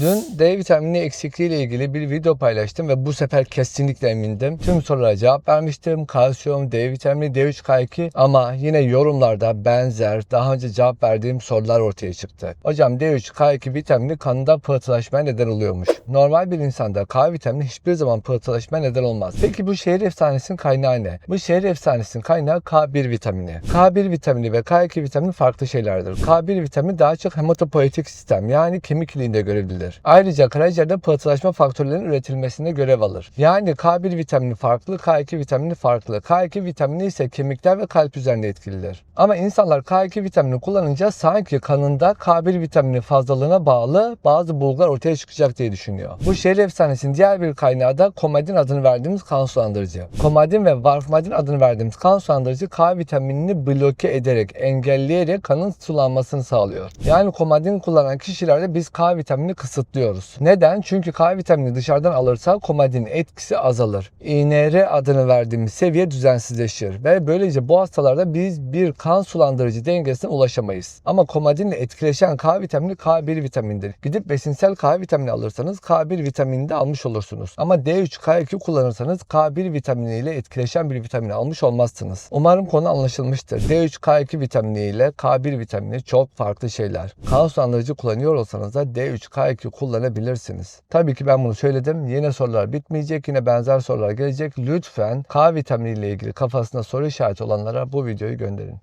Dün D vitamini eksikliği ile ilgili bir video paylaştım ve bu sefer kesinlikle emindim. Tüm sorulara cevap vermiştim. Kalsiyum, D vitamini, D3K2 ama yine yorumlarda benzer daha önce cevap verdiğim sorular ortaya çıktı. Hocam D3K2 vitamini kanında pıhtılaşmaya neden oluyormuş. Normal bir insanda K vitamini hiçbir zaman pıhtılaşmaya neden olmaz. Peki bu şehir efsanesinin kaynağı ne? Bu şehir efsanesinin kaynağı K1 vitamini. K1 vitamini ve K2 vitamini farklı şeylerdir. K1 vitamini daha çok hematopoietik sistem yani kemik iliğinde görevlidir. Ayrıca karaciğerde pıhtılaşma faktörlerinin üretilmesinde görev alır. Yani K1 vitamini farklı, K2 vitamini farklı. K2 vitamini ise kemikler ve kalp üzerinde etkilidir. Ama insanlar K2 vitamini kullanınca sanki kanında K1 vitamini fazlalığına bağlı bazı bulgular ortaya çıkacak diye düşünüyor. Bu şehir efsanesinin diğer bir kaynağı da komadin adını verdiğimiz kan sulandırıcı. Komadin ve varfamadin adını verdiğimiz kan sulandırıcı K vitaminini bloke ederek, engelleyerek kanın sulanmasını sağlıyor. Yani komadin kullanan kişilerde biz K vitamini kısıtlıyoruz. Neden? Çünkü K vitamini dışarıdan alırsa komadin etkisi azalır. INR adını verdiğimiz seviye düzensizleşir ve böylece bu hastalarda biz bir kan sulandırıcı dengesine ulaşamayız. Ama komadinle etkileşen K vitamini K1 vitamindir. Gidip besinsel K vitamini alırsanız K1 vitaminini de almış olursunuz. Ama D3 K2 kullanırsanız K1 vitamini ile etkileşen bir vitamini almış olmazsınız. Umarım konu anlaşılmıştır. D3 K2 vitamini ile K1 vitamini çok farklı şeyler. Kan sulandırıcı kullanıyor olsanız da D3 K2 kullanabilirsiniz. Tabii ki ben bunu söyledim. Yine sorular bitmeyecek. Yine benzer sorular gelecek. Lütfen K vitamini ile ilgili kafasında soru işareti olanlara bu videoyu gönderin.